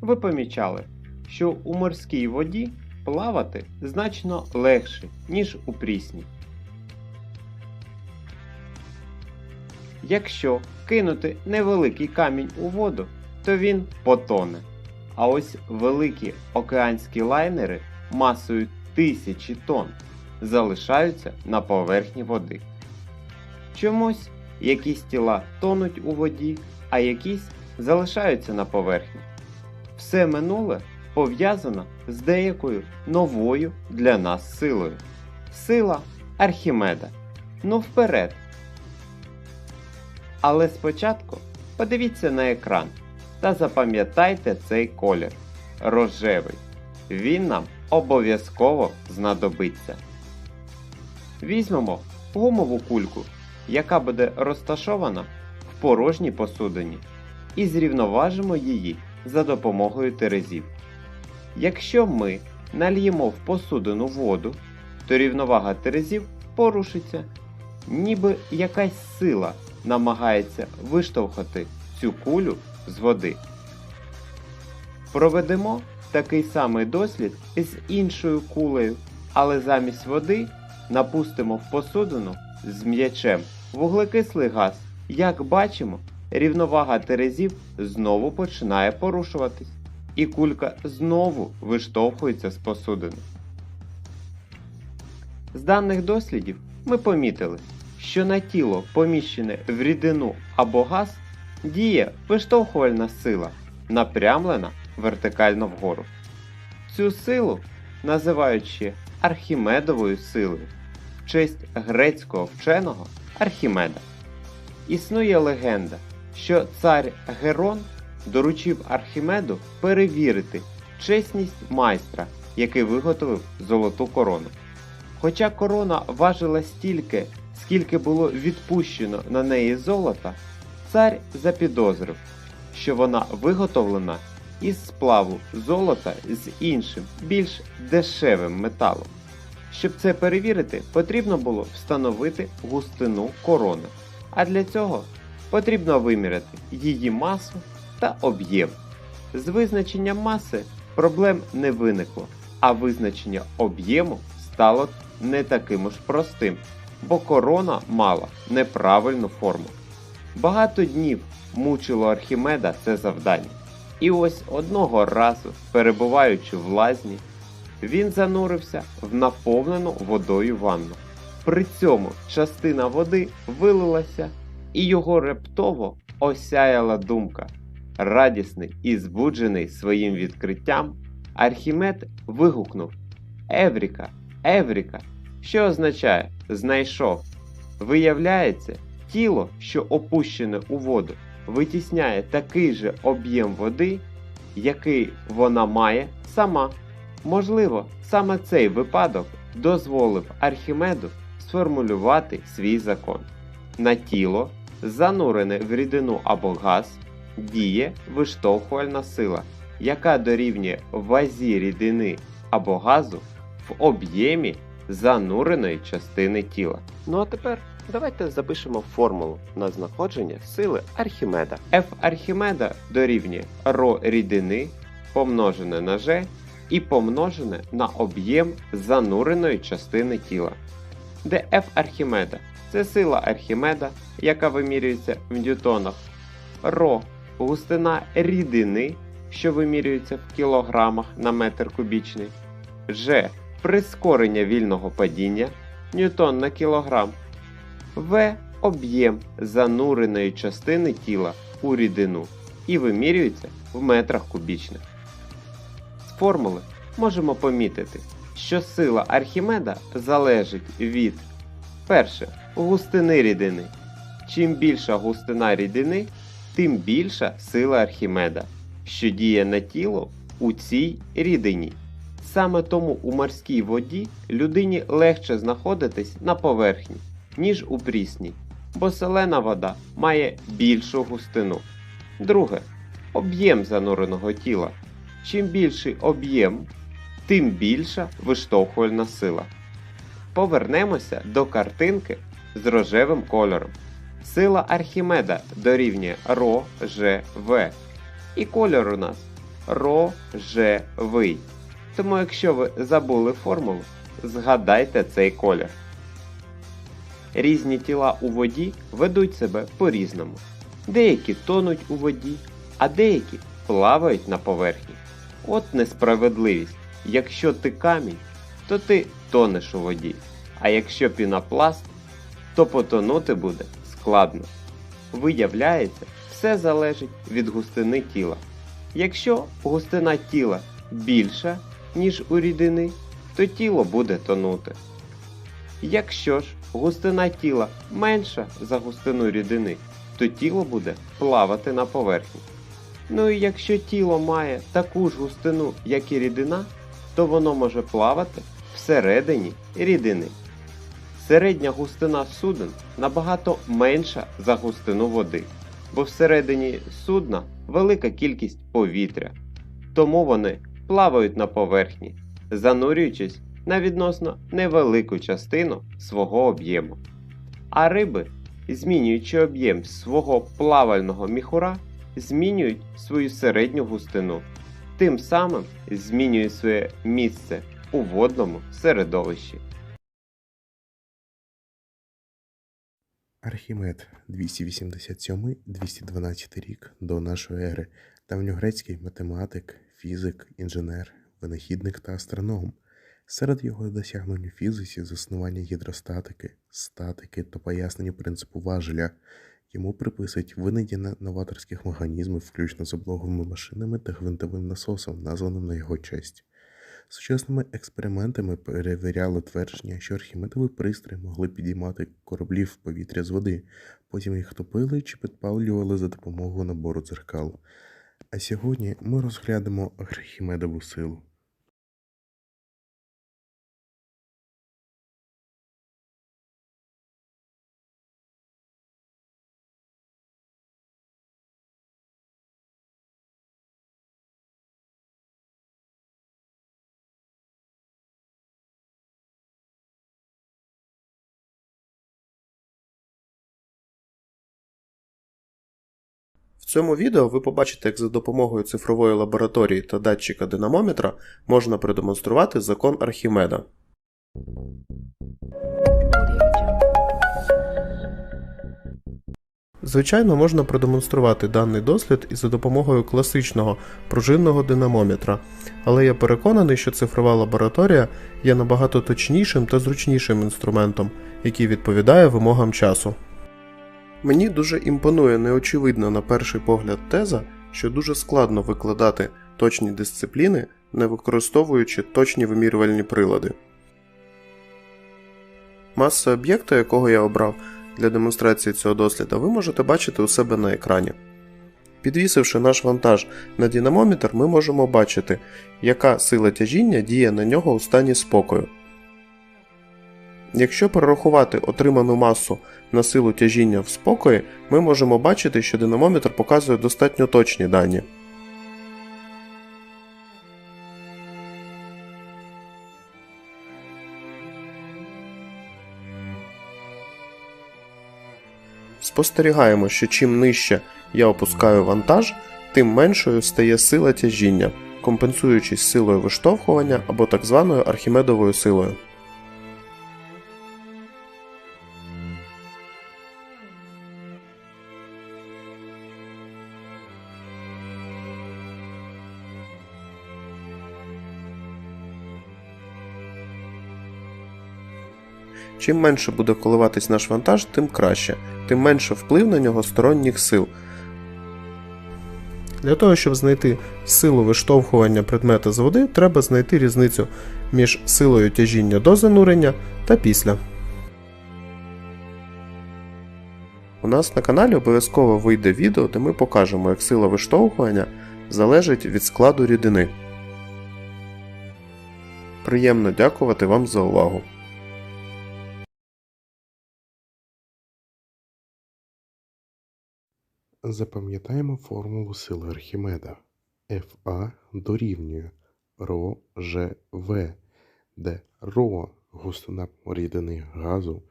ви помічали, що у морській воді плавати значно легше, ніж у прісній. Якщо кинути невеликий камінь у воду, то він потоне. А ось великі океанські лайнери масою тисячі тонн залишаються на поверхні води. Чомусь якісь тіла тонуть у воді, а якісь залишаються на поверхні. Все минуле пов'язано з деякою новою для нас силою. Сила Архімеда. Ну вперед! Але спочатку подивіться на екран та запам'ятайте цей колір рожевий. Він нам обов'язково знадобиться. Візьмемо гумову кульку, яка буде розташована в порожній посудині, і зрівноважимо її за допомогою терезів. Якщо ми нальємо в посудину воду, то рівновага терезів порушиться, ніби якась сила намагається виштовхати цю кулю з води. Проведемо такий самий дослід з іншою кулею, але замість води напустимо в посудину з м'ячем вуглекислий газ. Як бачимо, рівновага терезів знову починає порушуватись, і кулька знову виштовхується з посудини. З даних дослідів ми помітили, що на тіло, поміщене в рідину або газ, діє виштовхувальна сила, напрямлена вертикально вгору. Цю силу називають ще Архімедовою силою в честь грецького вченого Архімеда. Існує легенда, що цар Герон доручив Архімеду перевірити чесність майстра, який виготовив золоту корону. Хоча корона важила стільки, скільки було відпущено на неї золота, цар запідозрив, що вона виготовлена із сплаву золота з іншим, більш дешевим металом. Щоб це перевірити, потрібно було встановити густину корони, а для цього потрібно виміряти її масу та об'єм. З визначенням маси проблем не виникло, а визначення об'єму стало не таким уж простим, бо корона мала неправильну форму. Багато днів мучило Архімеда це завдання. І ось одного разу, перебуваючи в лазні, він занурився в наповнену водою ванну. При цьому частина води вилилася, і його рептово осяяла думка. Радісний і збуджений своїм відкриттям, Архімед вигукнув Евріка, Евріка, що означає знайшов. Виявляється, тіло, що опущене у воду, витісняє такий же об'єм води, який вона має сама. Можливо, саме цей випадок дозволив Архімеду сформулювати свій закон. На тіло, занурене в рідину або газ, діє виштовхувальна сила, яка дорівнює вазі рідини або газу в об'ємі зануреної частини тіла. Ну а тепер давайте запишемо формулу на знаходження сили Архімеда. F Архімеда дорівнює ρ рідини помножене на G і помножене на об'єм зануреної частини тіла, де F Архімеда це сила Архімеда, яка вимірюється в ньютонах, ρ густина рідини, що вимірюється в кілограмах на метр кубічний, G прискорення вільного падіння ньютон на кілограм, В об'єм зануреної частини тіла у рідину і вимірюється в метрах кубічних. З формули можемо помітити, що сила Архімеда залежить від перше густини рідини. Чим більша густина рідини, тим більша сила Архімеда, що діє на тіло у цій рідині. Саме тому у морській воді людині легше знаходитись на поверхні, ніж у прісній, бо солена вода має більшу густину. Друге об'єм зануреного тіла. Чим більший об'єм, тим більша виштовхувальна сила. Повернемося до картинки з рожевим кольором. Сила Архімеда дорівнює РО, Ж, В. І кольор у нас рожевий. Тому, якщо ви забули формулу, згадайте цей колір. Різні тіла у воді ведуть себе по-різному. Деякі тонуть у воді, а деякі плавають на поверхні. От несправедливість. Якщо ти камінь, то ти тонеш у воді, а якщо пінопласт, то потонути буде складно. Виявляється, все залежить від густини тіла. Якщо густина тіла більша, ніж у рідини, то тіло буде тонути. Якщо ж густина тіла менша за густину рідини, то тіло буде плавати на поверхні. Ну і якщо тіло має таку ж густину, як і рідина, то воно може плавати всередині рідини. Середня густина суден набагато менша за густину води, бо всередині судна велика кількість повітря, тому вони плавають на поверхні, занурюючись на відносно невелику частину свого об'єму. А риби, змінюючи об'єм свого плавального міхура, змінюють свою середню густину, тим самим змінюють своє місце у водному середовищі. Архімед 287-212 рік до нашої ери, давньогрецький математик, фізик, інженер, винахідник та астроном. Серед його досягнень у фізиці заснування гідростатики, статики та пояснення принципу важеля. Йому приписують винайдення новаторських механізмів, включно з облоговими машинами та гвинтовим насосом, названим на його честь. Сучасними експериментами перевіряли твердження, що архімедові пристрої могли підіймати кораблі в повітря з води, потім їх топили чи підпалювали за допомогою набору дзеркал. А сьогодні ми розглянемо архімедову силу. В цьому відео ви побачите, як за допомогою цифрової лабораторії та датчика динамометра можна продемонструвати закон Архімеда. Звичайно, можна продемонструвати даний дослід і за допомогою класичного пружинного динамометра, але я переконаний, що цифрова лабораторія є набагато точнішим та зручнішим інструментом, який відповідає вимогам часу. Мені дуже імпонує неочевидна на перший погляд теза, що дуже складно викладати точні дисципліни, не використовуючи точні вимірювальні прилади. Маса об'єкта, якого я обрав для демонстрації цього досліду, ви можете бачити у себе на екрані. Підвісивши наш вантаж на динамометр, ми можемо бачити, яка сила тяжіння діє на нього у стані спокою. Якщо перерахувати отриману масу на силу тяжіння в спокої, ми можемо бачити, що динамометр показує достатньо точні дані. Спостерігаємо, що чим нижче я опускаю вантаж, тим меншою стає сила тяжіння, компенсуючись силою виштовхування або так званою архімедовою силою. Чим менше буде коливатись наш вантаж, тим краще, тим менше вплив на нього сторонніх сил. Для того, щоб знайти силу виштовхування предмета з води, треба знайти різницю між силою тяжіння до занурення та після. У нас на каналі обов'язково вийде відео, де ми покажемо, як сила виштовхування залежить від складу рідини. Приємно дякувати вам за увагу. Запам'ятаємо формулу сили Архімеда. Фа дорівнює Ро Ж, В, де Ро густина рідини газу,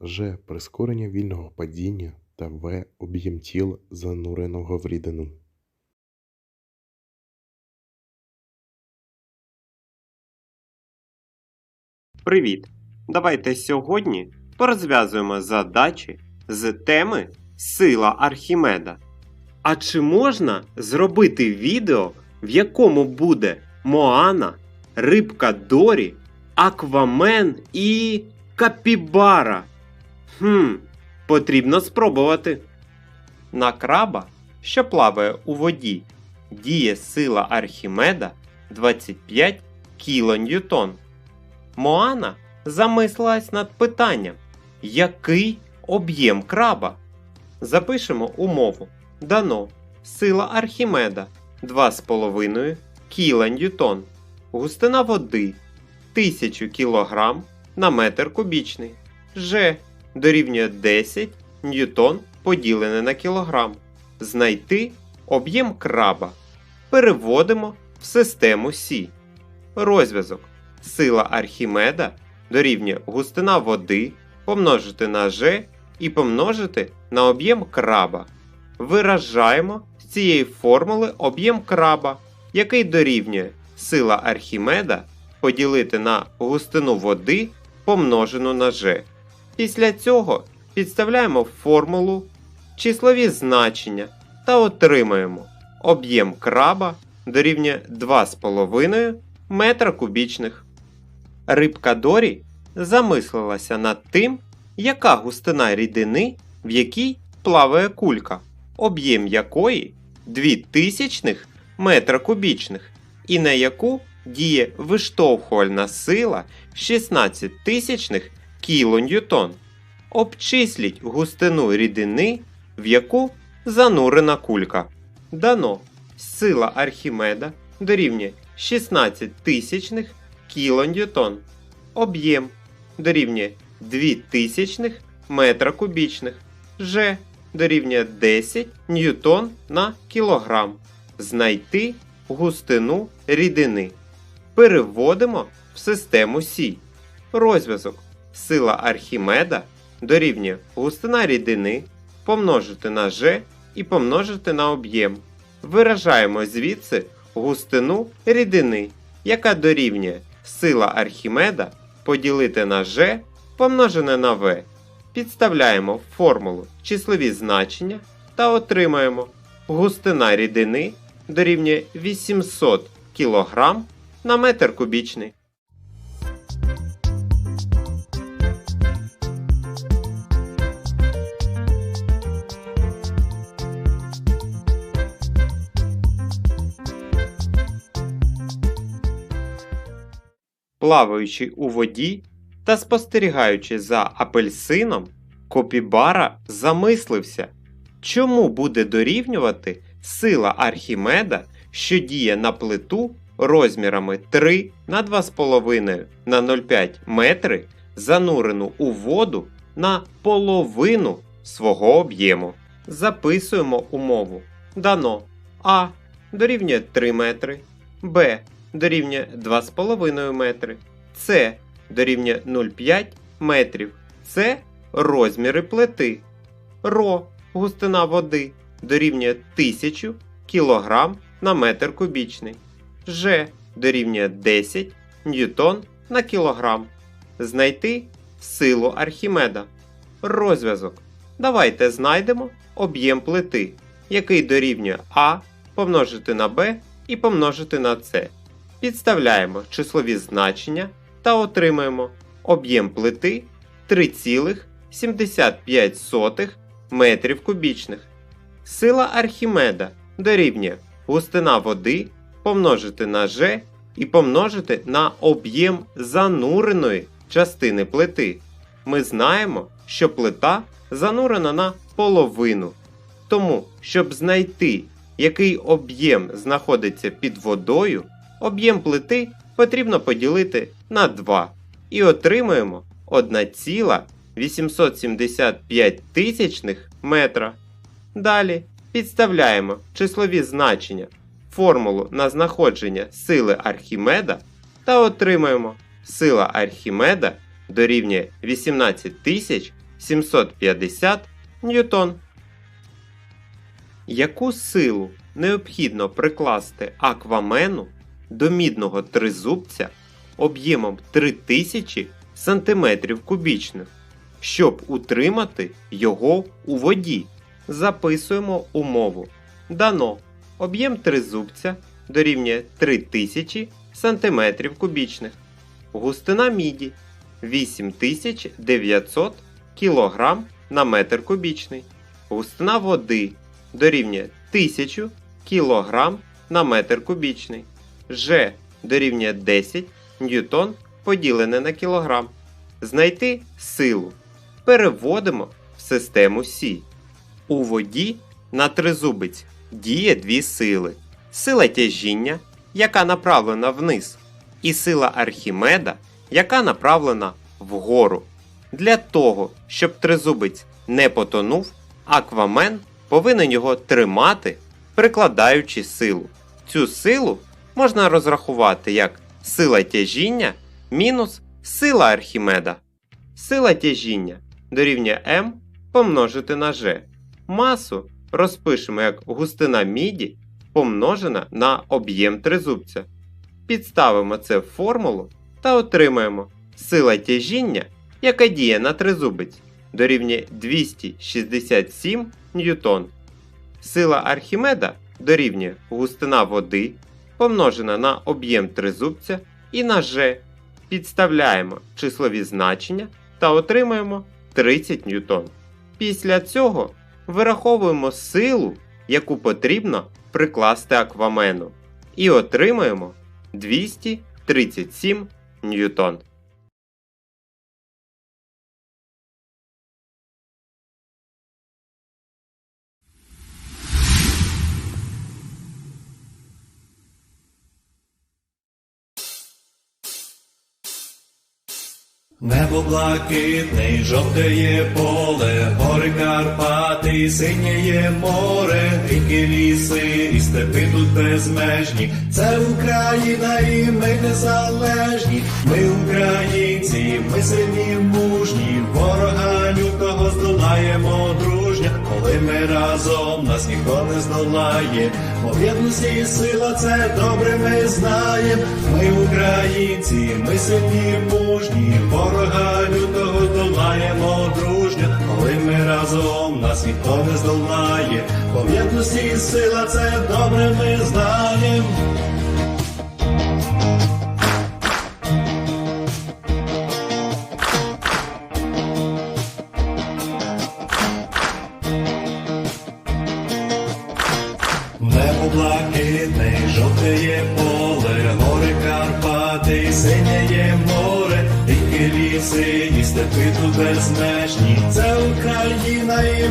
Ж прискорення вільного падіння та В об'єм тіл зануреного в рідину. Привіт! Давайте сьогодні порозв'язуємо задачі з теми Сила Архімеда. А чи можна зробити відео, в якому буде Моана, Рибка Дорі, Аквамен і Капібара? Хм, потрібно спробувати. На краба, що плаває у воді, діє сила Архімеда 25 кілоньютон. Моана замислилась над питанням, який об'єм краба. Запишемо умову. Дано сила Архімеда 2,5 кілоньютон. Густина води 1000 кг на метр кубічний. Ж дорівнює 10 ньютон поділене на кілограм. Знайти об'єм краба. Переводимо в систему Сі. Розв'язок. Сила Архімеда дорівнює густина води помножити на G і помножити на об'єм краба. Виражаємо з цієї формули об'єм краба, який дорівнює сила Архімеда поділити на густину води помножену на G. Після цього підставляємо формулу, числові значення та отримаємо об'єм краба дорівнює 2,5 метра кубічних. Рибка Дорі замислилася над тим, яка густина рідини, в якій плаває кулька, об'єм якої 2000 метра кубічних, і на яку діє виштовхувальна сила 16 тисячних кілоньютон. Обчисліть густину рідини, в яку занурена кулька. Дано сила Архімеда дорівнює 16 тисячних кілоньютон. Об'єм дорівнює 2000 метра кубічних. Ж дорівнює 10 ньютон на кілограм. Знайти густину рідини. Переводимо в систему Сі. Розв'язок. Сила Архімеда дорівнює густина рідини помножити на G і помножити на об'єм. Виражаємо звідси густину рідини, яка дорівнює сила Архімеда поділити на G помножене на V. Підставляємо в формулу числові значення та отримаємо густина рідини дорівнює 800 кг на метр кубічний. Плаваючи у воді та спостерігаючи за апельсином, Копібара замислився, чому буде дорівнювати сила Архімеда, що діє на плиту розмірами 3 на 2,5 на 0,5 метри, занурену у воду на половину свого об'єму. Записуємо умову. Дано А дорівнює 3 метри, Б дорівнює 2,5 метри, С дорівнює 0,5 метрів. Це розміри плити. Ро густина води дорівнює 1000 кг на метр кубічний. Ж дорівнює 10 ньютон на кілограм. Знайти силу Архімеда. Розв'язок. Давайте знайдемо об'єм плити, який дорівнює А помножити на Б і помножити на С. Підставляємо числові значення та отримаємо об'єм плити 3,75 метрів кубічних. Сила Архімеда дорівнює густина води помножити на G і помножити на об'єм зануреної частини плити. Ми знаємо, що плита занурена на половину. Тому, щоб знайти, який об'єм знаходиться під водою, об'єм плити потрібно поділити на 2 і отримуємо 1,875 тисячних метра. Далі підставляємо числові значення, формулу на знаходження сили Архімеда та отримаємо сила Архімеда дорівнює 18750 ньютон. Яку силу необхідно прикласти аквамену до мідного тризубця об'ємом 3000 см кубічних, щоб утримати його у воді. Записуємо умову. Дано об'єм тризубця дорівнює 3000 см кубічних. Густина міді 8900 кг на метр кубічний. Густина води дорівнює 1000 кг на метр кубічний. Ж дорівнює 10 ньютон поділене на кілограм. Знайти силу. Переводимо в систему Сі. У воді на тризубець діє дві сили: сила тяжіння, яка направлена вниз, і сила Архімеда, яка направлена вгору. Для того, щоб тризубець не потонув, аквамен повинен його тримати, прикладаючи силу. Цю силу можна розрахувати як сила тяжіння мінус сила Архімеда. Сила тяжіння дорівнює М помножити на G. Масу розпишемо як густина міді помножена на об'єм тризубця. Підставимо це в формулу та отримаємо сила тяжіння, яка діє на тризубець, дорівнює 267 ньютон. Сила Архімеда дорівнює густина води помножена на об'єм тризубця і на G. Підставляємо числові значення та отримаємо 30 ньютон. Після цього вираховуємо силу, яку потрібно прикласти аквамену, і отримаємо 237 ньютон. Небо блакитний, жовтеє поле, гори Карпати, синєє море, ріки ліси, і степи тут безмежні. Це Україна, і ми незалежні. Ми українці, ми сильні, мужні, ворога лютого здолаємо дружня. Коли ми разом, нас ніхто не здолає. В єдності сила це добре ми знаємо. Ми українці, ми сильні, мужні, ворога лютого долаємо дружня. Коли ми разом, нас ніхто не здолає. В єдності сила це добре ми знаємо.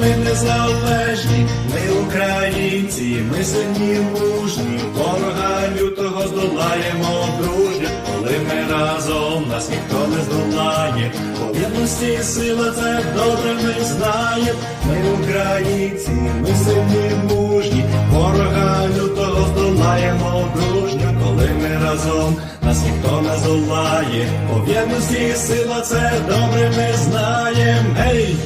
Ми незалежні. Ми українці, ми сильні, мужні, ворога лютого здолаємо дружня. Коли ми разом, нас ніхто не здолає. По єдності сила це добре ми знаємо. Ми українці, ми сильні, мужні, ворога лютого здолаємо дружньо, коли ми разом, нас ніхто не здолає. По єдності сила це добре ми знаємо. Гей!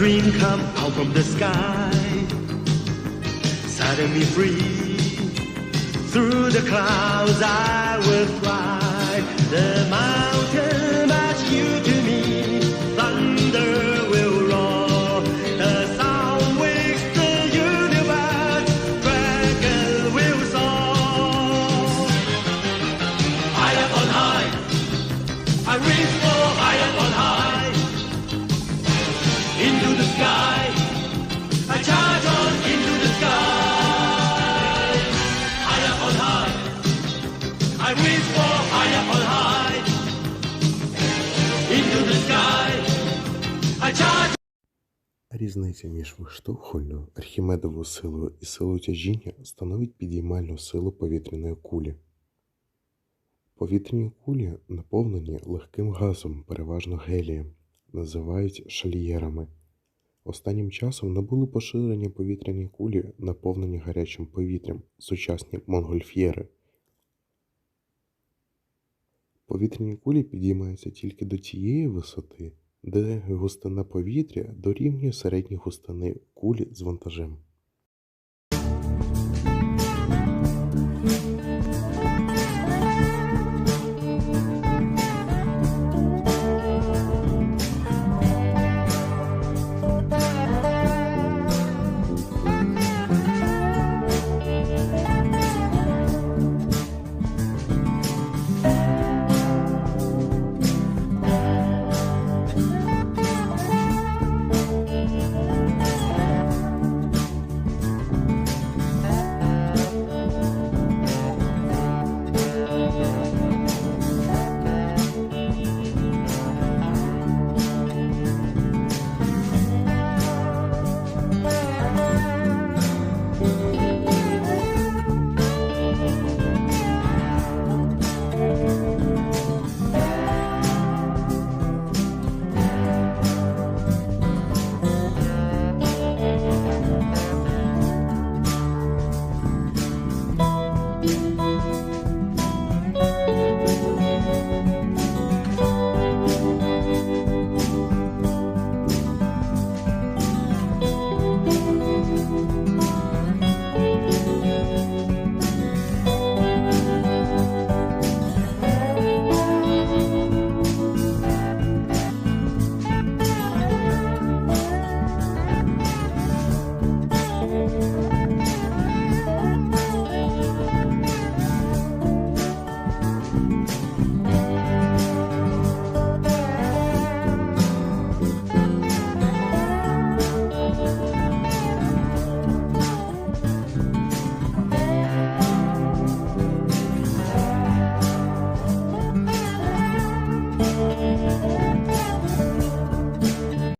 Dream come out from the sky. Me free. Through the clouds I will fly. The mountain match you to me. Thunder will roar. The sound wakes the universe. Dragon will soar. High up on high. I reach Різниця між виштовхувальною архімедовою силою і силою тяжіння становить підіймальну силу повітряної кулі. Повітряні кулі, наповнені легким газом, переважно гелієм, називають шальєрами. Останнім часом набули поширення повітряні кулі, наповнені гарячим повітрям, сучасні монгольф'єри. Повітряні кулі підіймаються тільки до тієї висоти, де густина повітря дорівнює середній густини кулі з вантажем.